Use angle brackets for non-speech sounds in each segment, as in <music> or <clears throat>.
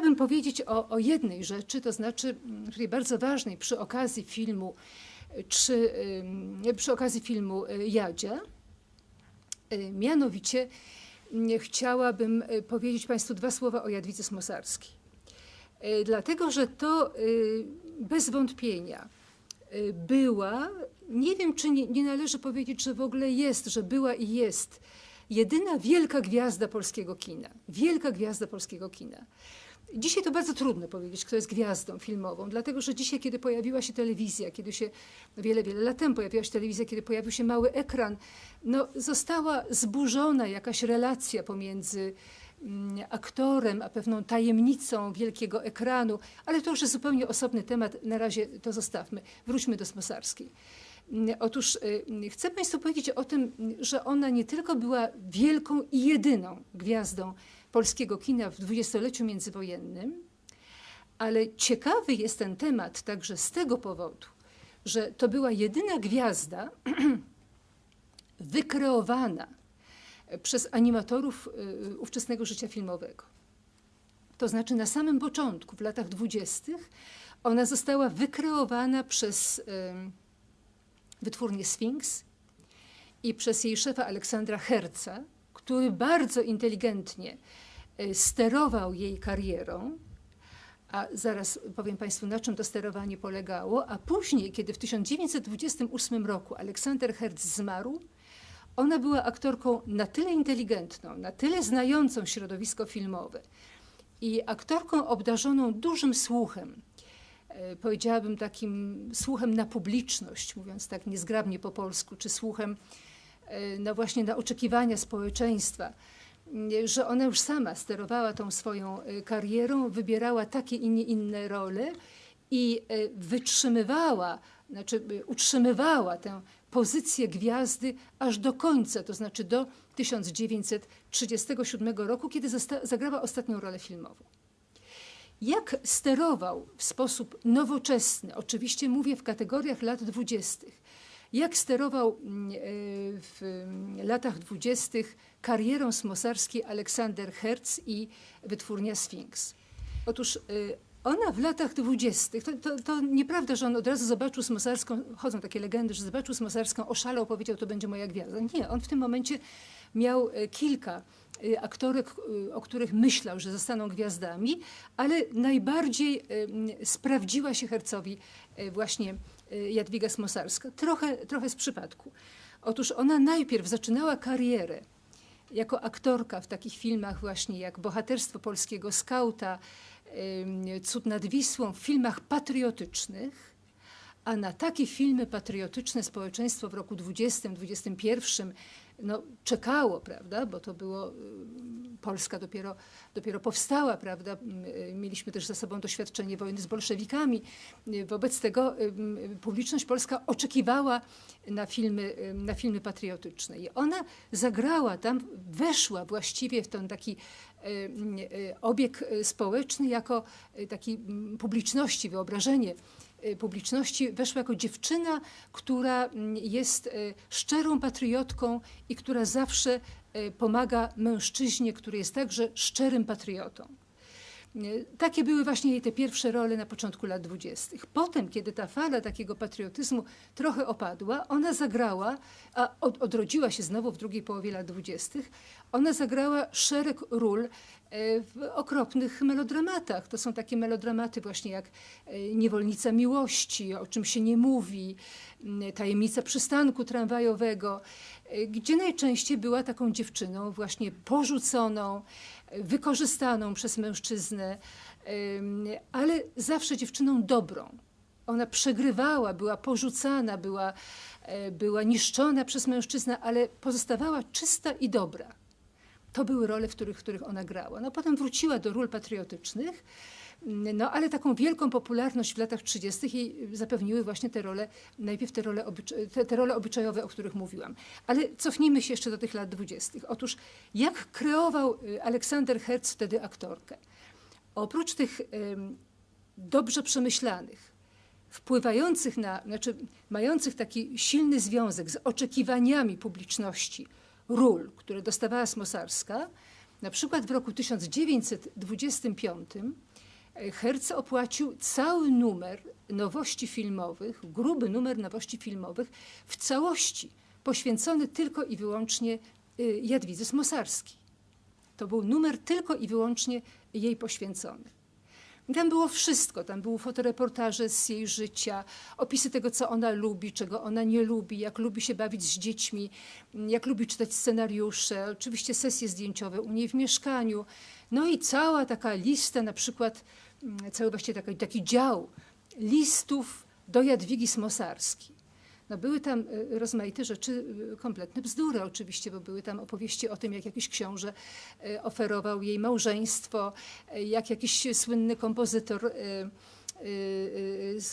Chciałabym powiedzieć o, o jednej rzeczy, to znaczy mm, bardzo ważnej przy okazji filmu, y, czy, ym, przy okazji filmu y, Jadzia. Y, Mianowicie mm, chciałabym y, powiedzieć Państwu dwa słowa o Jadwice Smosarskiej. Y, Dlatego, że to y, bez wątpienia y, była, nie wiem czy nie, nie należy powiedzieć, że w ogóle jest, że była i jest jedyna wielka gwiazda polskiego kina. Wielka gwiazda polskiego kina. Dzisiaj to bardzo trudno powiedzieć, kto jest gwiazdą filmową, dlatego że dzisiaj, kiedy pojawiła się telewizja, kiedy się no wiele, wiele lat temu pojawiła się telewizja, kiedy pojawił się mały ekran, no, została zburzona jakaś relacja pomiędzy mm, aktorem, a pewną tajemnicą wielkiego ekranu, ale to już jest zupełnie osobny temat, na razie to zostawmy. Wróćmy do Smosarskiej. Mm, Otóż y, chcę Państwu powiedzieć o tym, że ona nie tylko była wielką i jedyną gwiazdą polskiego kina w dwudziestoleciu międzywojennym, ale ciekawy jest ten temat także z tego powodu, że to była jedyna gwiazda <clears throat> wykreowana przez animatorów y, ówczesnego życia filmowego. To znaczy na samym początku, w latach dwudziestych, ona została wykreowana przez y, wytwórnię Sphinx i przez jej szefa Aleksandra Herca, który bardzo inteligentnie y, sterował jej karierą, a zaraz powiem Państwu, na czym to sterowanie polegało, a później, kiedy w 1928 roku Aleksander Herz zmarł, ona była aktorką na tyle inteligentną, na tyle znającą środowisko filmowe i aktorką obdarzoną dużym słuchem, e, powiedziałabym takim słuchem na publiczność, mówiąc tak niezgrabnie po polsku, czy słuchem e, no właśnie na oczekiwania społeczeństwa, m, że ona już sama sterowała tą swoją e, karierą, wybierała takie i nie inne role i wytrzymywała, znaczy utrzymywała tę pozycję gwiazdy aż do końca, to znaczy do 1937 roku, kiedy zagrała ostatnią rolę filmową. Jak sterował w sposób nowoczesny, oczywiście mówię w kategoriach lat dwudziestych, jak sterował mm, e, w mm, latach dwudziestych karierą smosarskiej Aleksander Herz i wytwórnia Sphinx. Otóż e, ona w latach dwudziestych, to, to, to nieprawda, że on od razu zobaczył Smosarską, chodzą takie legendy, że zobaczył Smosarską, oszalał, powiedział, to będzie moja gwiazda. Nie, on w tym momencie miał e, kilka aktorek, e, o których myślał, że zostaną gwiazdami, ale najbardziej em, sprawdziła się Hercowi właśnie Jadwiga Smosarska. Trochę, trochę z przypadku. Otóż ona najpierw zaczynała karierę jako aktorka w takich filmach właśnie jak Bohaterstwo Polskiego Skauta, Cud nad Wisłą, w filmach patriotycznych, a na takie filmy patriotyczne społeczeństwo w roku 20-21 no, czekało, prawda, bo to było, y, Polska dopiero, dopiero powstała, prawda, y, mieliśmy też za sobą doświadczenie wojny z bolszewikami, Y, wobec tego publiczność polska oczekiwała na filmy, na filmy patriotyczne. I ona zagrała tam, weszła właściwie w ten taki obieg społeczny jako taki publiczności, wyobrażenie publiczności weszła jako dziewczyna, która mm, jest y, szczerą patriotką i która zawsze y, pomaga mężczyźnie, który jest także szczerym patriotą. Takie były właśnie jej te pierwsze role na początku lat dwudziestych. Potem, kiedy ta fala takiego patriotyzmu trochę opadła, ona zagrała, a od, odrodziła się znowu w drugiej połowie lat dwudziestych, ona zagrała szereg ról e, w okropnych melodramatach. To są takie melodramaty właśnie jak e, Niewolnica Miłości, o czym się nie mówi, Tajemnica przystanku tramwajowego, e, gdzie najczęściej była taką dziewczyną właśnie porzuconą, wykorzystaną przez mężczyznę, ale zawsze dziewczyną dobrą. Ona przegrywała, była porzucana, była, e, była niszczona przez mężczyznę, ale pozostawała czysta i dobra. To były role, w których, w których ona grała. No, potem wróciła do ról patriotycznych, no ale taką wielką popularność w latach 30. jej zapewniły właśnie te role, najpierw te role, te, te role obyczajowe, o których mówiłam. Ale cofnijmy się jeszcze do tych lat 20. Otóż jak kreował y, Aleksander Herz wtedy aktorkę? Oprócz tych dobrze przemyślanych, wpływających na, znaczy mających taki silny związek z oczekiwaniami publiczności ról, które dostawała Smosarska, Na przykład w roku 1925 e, Herz opłacił cały numer nowości filmowych, gruby numer nowości filmowych w całości, poświęcony tylko i wyłącznie y, Jadwidze Smosarskiej. To był numer tylko i wyłącznie jej poświęcony. Tam było wszystko, tam były fotoreportaże z jej życia, opisy tego, co ona lubi, czego ona nie lubi, jak lubi się bawić z dziećmi, jak lubi czytać scenariusze, oczywiście sesje zdjęciowe u niej w mieszkaniu. No i cała taka lista, na przykład mm, cały właściwie taki, taki dział listów do Jadwigi Smosarskiej. No były tam e, rozmaite rzeczy, e, kompletne bzdury oczywiście, bo były tam opowieści o tym, jak jakiś książę e, oferował jej małżeństwo, jak jakiś słynny kompozytor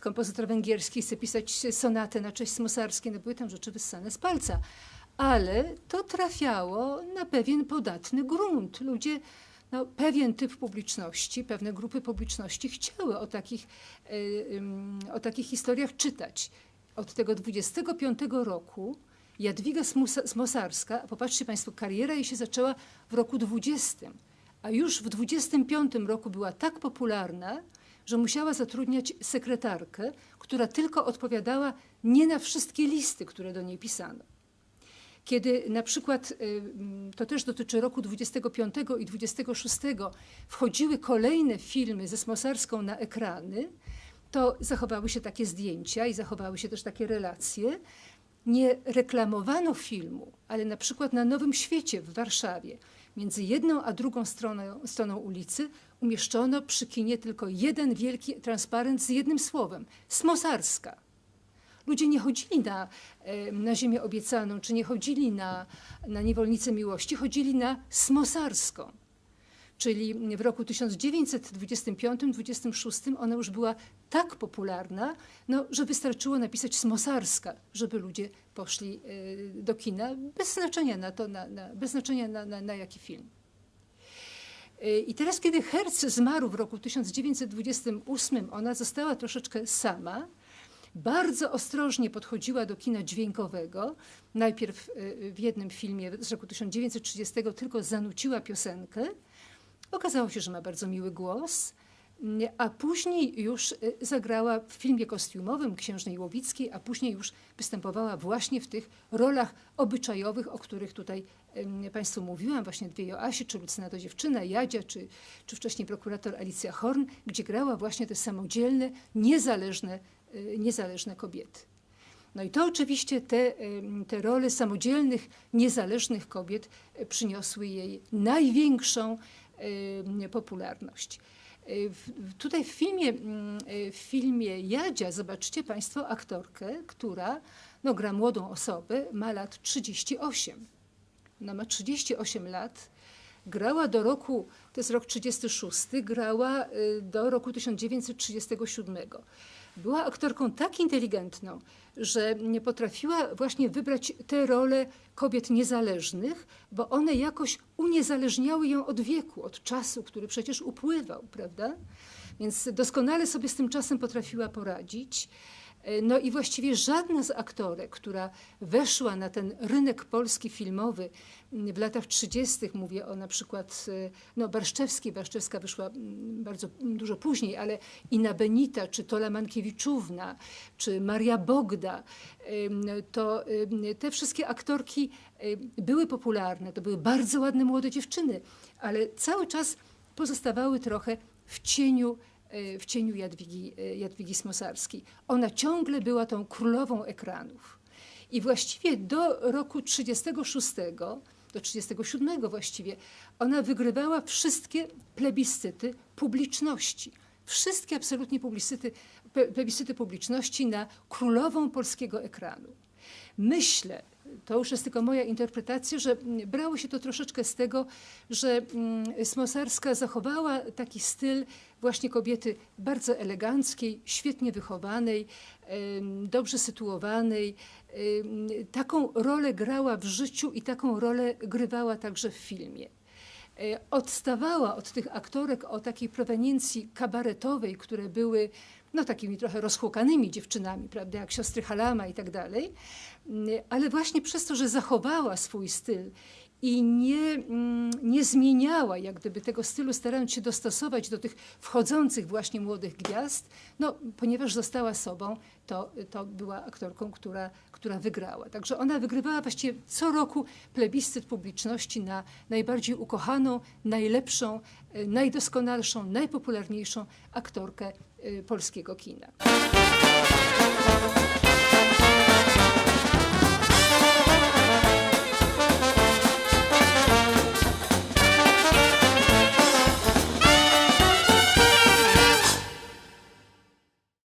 kompozytor węgierski chce pisać sonatę na cześć Smosarskiej. No były tam rzeczy wyssane z palca. Ale to trafiało na pewien podatny grunt. Ludzie, no, pewien typ publiczności, pewne grupy publiczności chciały o takich, o takich historiach czytać od tego 25 roku Jadwiga Smosarska, popatrzcie Państwo, kariera jej się zaczęła w roku 20, a już w 25 roku była tak popularna, że musiała zatrudniać sekretarkę, która tylko odpowiadała nie na wszystkie listy, które do niej pisano. Kiedy na przykład, y, to też dotyczy roku 25 i 26, wchodziły kolejne filmy ze Smosarską na ekrany, to zachowały się takie zdjęcia i zachowały się też takie relacje. Nie reklamowano filmu, ale na przykład na Nowym Świecie w Warszawie między jedną a drugą stroną, stroną ulicy umieszczono przy kinie tylko jeden wielki transparent z jednym słowem Smosarska. Ludzie nie chodzili na, na Ziemię Obiecaną, czy nie chodzili na, na Niewolnicę Miłości, chodzili na Smosarską czyli w roku 1925-26 ona już była tak popularna, no, że wystarczyło napisać Smosarska, żeby ludzie poszli y, do kina, bez znaczenia na to, na, na bez znaczenia na, na, na jaki film. Y, I teraz, kiedy Herz zmarł w roku 1928, ona została troszeczkę sama. Bardzo ostrożnie podchodziła do kina dźwiękowego. Najpierw y, w jednym filmie z roku 1930 tylko zanuciła piosenkę, Okazało się, że ma bardzo miły głos, a później już y, zagrała w filmie kostiumowym Księżnej Łowickiej, a później już występowała właśnie w tych rolach obyczajowych, o których tutaj Państwu mówiłam, właśnie Dwie Joasi, czy Lucyna to dziewczyna, Jadzia, czy, czy wcześniej prokurator Alicja Horn, gdzie grała właśnie te samodzielne, niezależne, y, niezależne kobiety. No i to oczywiście te, te role samodzielnych, niezależnych kobiet y, przyniosły jej największą popularność. Y, tutaj w filmie, mm, y, w filmie Jadzia zobaczcie Państwo aktorkę, która no, gra młodą osobę, ma lat 38. Ona ma 38 lat, grała do roku, to jest rok 36, grała do roku 1937. Była aktorką tak inteligentną, że nie potrafiła właśnie wybrać te role kobiet niezależnych, bo one jakoś uniezależniały ją od wieku, od czasu, który przecież upływał, prawda? Więc doskonale sobie z tym czasem potrafiła poradzić. E, no i właściwie żadna z aktorek, która weszła na ten rynek polski filmowy w latach 30., mówię o na przykład e, no Barszczewskiej, Barszczewska wyszła bardzo dużo później, ale Ina Benita, czy Tola Mankiewiczówna, czy Maria Bogda, to te wszystkie aktorki były popularne, to były bardzo ładne młode dziewczyny, ale cały czas pozostawały trochę w cieniu w cieniu Jadwigi, e, Jadwigi Smosarskiej. Ona ciągle była tą królową ekranów. I właściwie do roku 36, do 37 właściwie, ona wygrywała wszystkie plebiscyty publiczności. Wszystkie absolutnie plebiscyty publiczności na królową polskiego ekranu. Myślę, to już jest tylko moja interpretacja, że brało się to troszeczkę z tego, że mm, Smosarska zachowała taki styl właśnie kobiety bardzo eleganckiej, świetnie wychowanej, dobrze sytuowanej. Taką rolę grała w życiu i taką rolę grywała także w filmie. E, odstawała od tych aktorek o takiej proweniencji kabaretowej, które były no takimi trochę rozchłokanymi dziewczynami, prawda, jak siostry Halama i tak dalej, ale właśnie przez to, że zachowała swój styl i nie, mm, nie zmieniała jak gdyby tego stylu, starając się dostosować do tych wchodzących właśnie młodych gwiazd, no, ponieważ została sobą, to, to była aktorką, która, która wygrała. Także ona wygrywała właściwie co roku plebiscyt publiczności na najbardziej ukochaną, najlepszą, najdoskonalszą, najpopularniejszą aktorkę y, polskiego kina.